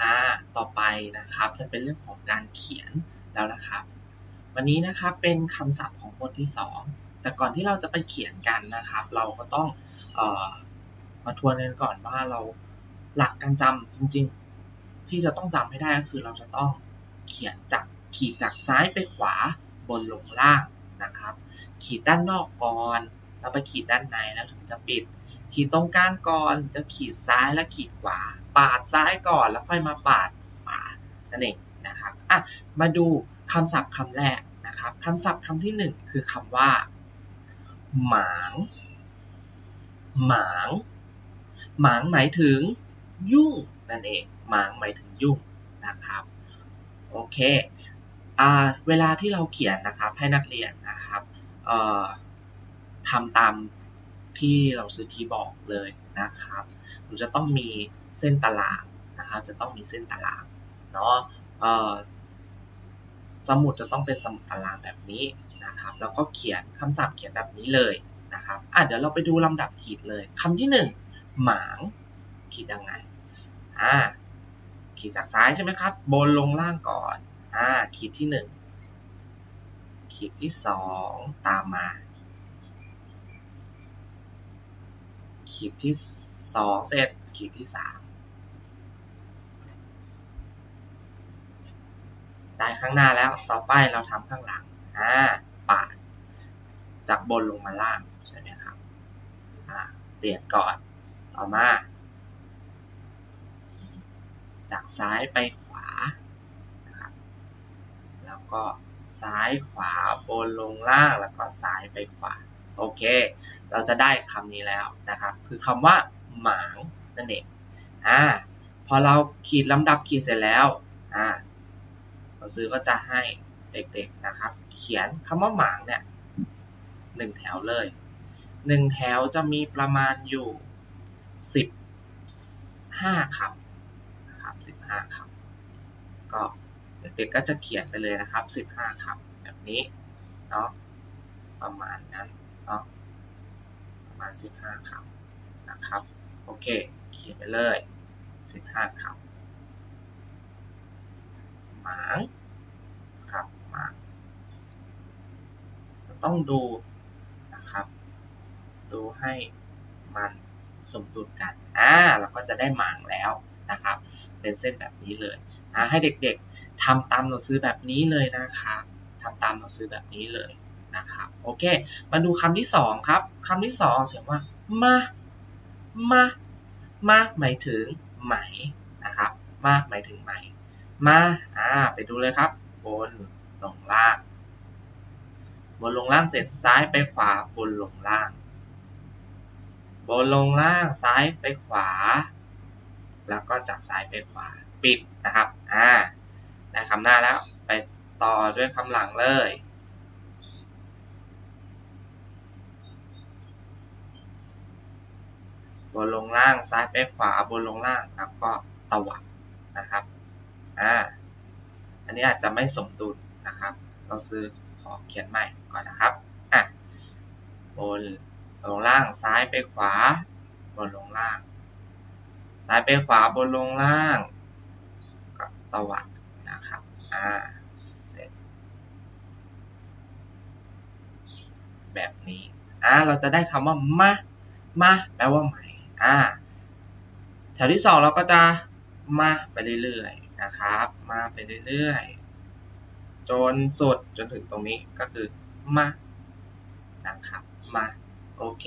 อ่าต่อไปนะครับจะเป็นเรื่องของการเขียนแล้วนะครับ วันนี้นะครับเป็นคำศัพท์ของบทที่ 2 แต่ก่อนที่เราจะไปเขียนกันนะครับ เราก็ต้องออมาทวนกันก่อนว่าเราหลักการจำจริง ๆ ที่จะต้องจำให้ได้ก็คือเราจะต้องเขียนจากขีดจากซ้ายไปขวาบนลงล่างนะครับ ขีดด้านนอกก่อน แล้วไปขีดด้านในแล้วถึงจะปิด ขีดตรงกลางก่อนจะขีดซ้ายและขีดขวา ปาดซ้ายก่อนแล้วค่อยมาปาดขวานั่นเองนะครับอะมาดูคำศัพท์คำแรกนะครับคำศัพท์คำที่หนึ่งคือคำว่า หมาง หมาง หมางหมายถึง ยุ่งนั่นเอง หมางหมายถึงยุ่งนะครับโอเคเวลาที่เราเขียนนะครับให้นักเรียนนะครับทำตาม ที่เราซื้อคีย์บอกเลยนะครับหนูจะต้องมีเส้นตารางนะครับ จะต้องมีเส้นตารางเนาะสมุดจะต้องเป็นสมุดตารางแบบนี้นะครับ แล้วก็เขียนคำศัพท์เขียนแบบนี้เลยนะครับอะเดี๋ยวเราไปดูลำดับขีดเลยคำที่หนึ่งหมางขีดยังไงอ่าขีดจากซ้ายใช่ไหมครับ บนลงล่างก่อนอ่าขีดที่หนึ่งขีดที่สองตามมา ขีดที่สองเสร็จขีดที่สามได้ข้างหน้าแล้วต่อไปเราทำข้างหลังอ่าปาดจากบนลงมาล่างใช่ไหมครับอ่าเปลี่ยนก่อนต่อมา จากซ้ายไปขวานะครับแล้วก็ซ้ายขวาบนลงล่างแล้วก็ซ้ายไปขวา โอเค เราจะได้คำนี้แล้วนะครับ คือคำว่าหมางนั่นเองอ่าพอเราขีดลำดับขีดเสร็จแล้วอ่าเราซื้อก็จะให้เด็กๆนะครับ เขียนคำว่าหมางเนี่ยหนึ่งแถวเลยหนึ่งแถวจะมีประมาณอยู่สิบห้าคำนะครับสิบห้าคำก็เด็กๆก็จะเขียนไปเลยนะครับสิบห้าคำแบบนี้เนาะประมาณนั้น เนาะประมาณ 15คำนะครับ โอเค เขียนไปเลย 15คำหมางครับหมางต้องดูนะครับ ดูให้มันสมดุลกัน อ่า เราก็จะได้หมางแล้วนะครับ เป็นเส้นแบบนี้เลยอ่าให้เด็กๆทำตามหนังสือแบบนี้เลยนะครับทำตามหนังสือแบบนี้เลย นะครับโอเค มาดูคำที่สองครับคำที่สองเสียงว่ามามามาหมายถึงไหมนะครับมาหมายถึงไหมมาอ่าไปดูเลยครับ บนลงล่าง บนลงล่างเสร็จซ้ายไปขวาบนลงล่าง บนลงล่างซ้ายไปขวา แล้วก็จากซ้ายไปขวาปิดนะครับอ่าได้คำหน้าแล้วไปต่อด้วยคำหลังเลย บนลงล่างซ้ายไปขวาบนลงล่างแล้วก็ตวัดนะครับอ่าอันนี้อาจจะไม่สมดุลนะครับ เราซื้อขอเขียนใหม่ก่อนนะครับอะบนลงล่างซ้ายไปขวา บนลงล่าง ซ้ายไปขวาบนลงล่างกับตวัดนะครับอ่าเสร็จแบบนี้อ่าเราจะได้คำว่ามามาแปลว่าไหม อ่าแถวที่สองเราก็จะมาไปเรื่อยๆนะครับ มาไปเรื่อยๆ จนสุดจนถึงตรงนี้ก็คือมานะครับมาโอเค